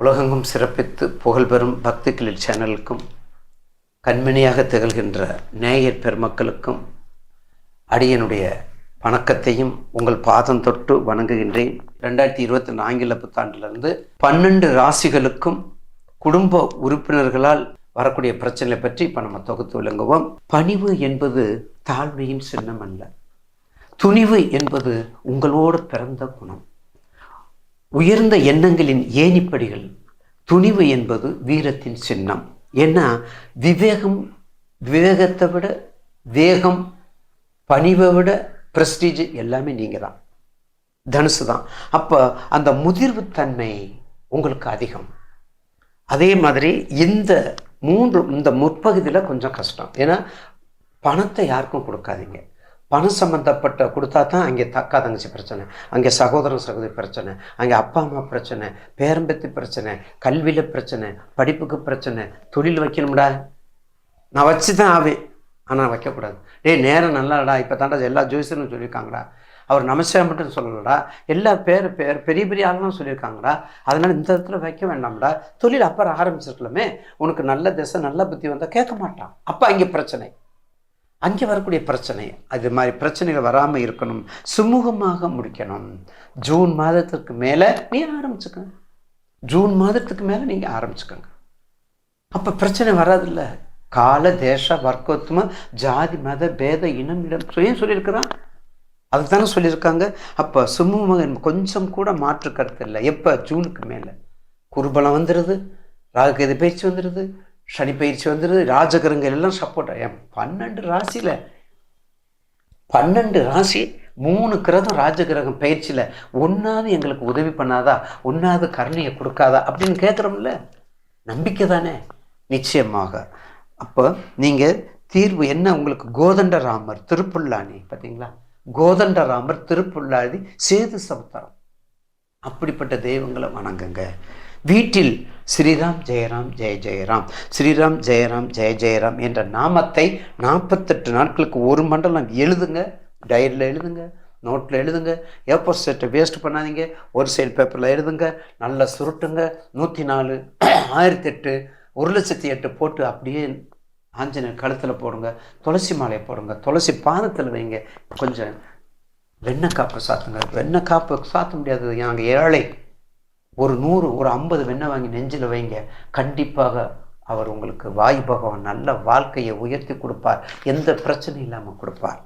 உலகெங்கும் சிறப்பித்து புகழ்பெறும் பக்தி கிளில் சேனலுக்கும் கண்மணியாக திகழ்கின்ற நேயர் பெருமக்களுக்கும் அடியனுடைய வணக்கத்தையும் உங்கள் பாதம் தொட்டு வணங்குகின்றேன். ரெண்டாயிரத்தி இருபத்தி நான்கில் புத்தாண்டிலிருந்து பன்னெண்டு ராசிகளுக்கும் குடும்ப உறுப்பினர்களால் வரக்கூடிய பிரச்சனை பற்றி இப்போ நம்ம தொகுத்து விளங்குவோம். பணிவு என்பது தாழ்மையின் சின்னம் அல்ல. துணிவு என்பது உங்களோடு பிறந்த குணம். உயர்ந்த எண்ணங்களின் ஏணிப்படிகள் துணிவு என்பது வீரத்தின் சின்னம். ஏன்னா விவேகம் விவேகத்தை விட வேகம் பணிவை விட பிரஸ்டீஜ் எல்லாமே நீங்கள் தான் தனுசு தான் அப்போ அந்த முதிர்வு தன்மை உங்களுக்கு அதிகம். அதே மாதிரி இந்த மூன்று இந்த முற்பகுதியில் கொஞ்சம் கஷ்டம். ஏன்னா பணத்தை யாருக்கும் கொடுக்காதீங்க. பணம் சம்மந்தப்பட்ட கொடுத்தா தான் அங்கே தக்கா தங்கச்சி பிரச்சனை. அங்கே சகோதரன் சகோதரி பிரச்சனை. அங்கே அப்பா அம்மா பிரச்சனை. பேரம்பத்தி பிரச்சனை. கல்வியில் பிரச்சனை. படிப்புக்கு பிரச்சனை. தொழில் வைக்கணும்டா. நான் வச்சு தான் ஆவேன். ஆனால் வைக்கக்கூடாது. டேய் நேரம் நல்லாடா இப்போ தாண்டா எல்லா ஜோசியரும் சொல்லியிருக்காங்கடா. அவர் நமஸ்காரம் மட்டும் சொல்லலடா. எல்லா பேர் பேர் பெரிய பெரிய ஆளுங்களும் சொல்லியிருக்காங்கடா. அதனால் இந்த இடத்துல வைக்க வேண்டாம்டா. தொழில் அப்புறம் ஆரம்பிச்சிருக்கலாமே. உனக்கு நல்ல திசை நல்ல புத்தி வந்தால் கேட்க மாட்டான். அப்போ அங்கே பிரச்சனை. அங்கே வரக்கூடிய பிரச்சனை அது மாதிரி பிரச்சனைகள் வராமல் இருக்கணும். சுமூகமாக முடிக்கணும். ஜூன் மாதத்துக்கு மேலே நீ ஆரம்பிச்சுக்கோங்க. ஜூன் மாதத்துக்கு மேலே நீங்கள் ஆரம்பிச்சுக்கோங்க. அப்போ பிரச்சனை வராதில்ல. கால தேச வர்க்கத்துவம் ஜாதி மத பேத இனம் இடம் ஏன் சொல்லியிருக்கிறான். அதுதானே சொல்லியிருக்காங்க. அப்போ சுமூகமாக கொஞ்சம் கூட மாற்று கருத்து இல்லை. எப்போ? ஜூனுக்கு மேலே. குருபலம் வந்துடுது ராகுக்கு எது பேச்சு வந்துடுது சனி பயிற்சி வந்துடுது ராஜகிரகங்கள் எல்லாம் சப்போர்ட் என் பன்னெண்டு ராசியில் பன்னெண்டு ராசி மூணு கிரகம் ராஜகிரகம் பயிற்சியில். ஒன்றாவது எங்களுக்கு உதவி பண்ணாதா? ஒன்றாவது கருணையை கொடுக்காதா? அப்படின்னு கேட்குறோம்ல நம்பிக்கை தானே? நிச்சயமாக. அப்போ நீங்கள் தீர்வு என்ன? உங்களுக்கு கோதண்டராமர் திருப்புல்லாணி பார்த்தீங்களா கோதண்டராமர் திருப்புல்லாதி சேது சமுத்திரம். அப்படிப்பட்ட தெய்வங்களை வணங்குங்க. வீட்டில் ஸ்ரீராம் ஜெயராம் ஜெய ஜெயராம் ஸ்ரீராம் ஜெயராம் ஜெய ஜெயராம் என்ற நாமத்தை நாற்பத்தெட்டு நாட்களுக்கு ஒரு மண்டலம் எழுதுங்க டைரியில் எழுதுங்க நோட்டில் எழுதுங்க ஏப்போ செட்டை வேஸ்ட் பண்ணாதீங்க ஒரு சைடு பேப்பரில் எழுதுங்க நல்லா சுருட்டுங்க நூற்றி நாலு ஆயிரத்தி எட்டு ஒரு லட்சத்தி எட்டு போட்டு அப்படியே ஆஞ்சநேயர் கழுத்தில் போடுங்க துளசி மாலையை போடுங்க துளசி பாதத்தில் வைங்க கொஞ்சம் வெண்ணெய் காப்பு சாத்துங்க வெண்ணெய் காப்பு சாத்த முடியாது நாங்கள் ஏழை ஒரு நூறு ஒரு ஐம்பது வெண்ணெய் வாங்கி நெஞ்சில் வைங்க. கண்டிப்பாக அவர் உங்களுக்கு வாயு பகவான் நல்ல வாழ்க்கையை உயர்த்தி கொடுப்பார். எந்த பிரச்சனையும் இல்லாமல் கொடுப்பார்.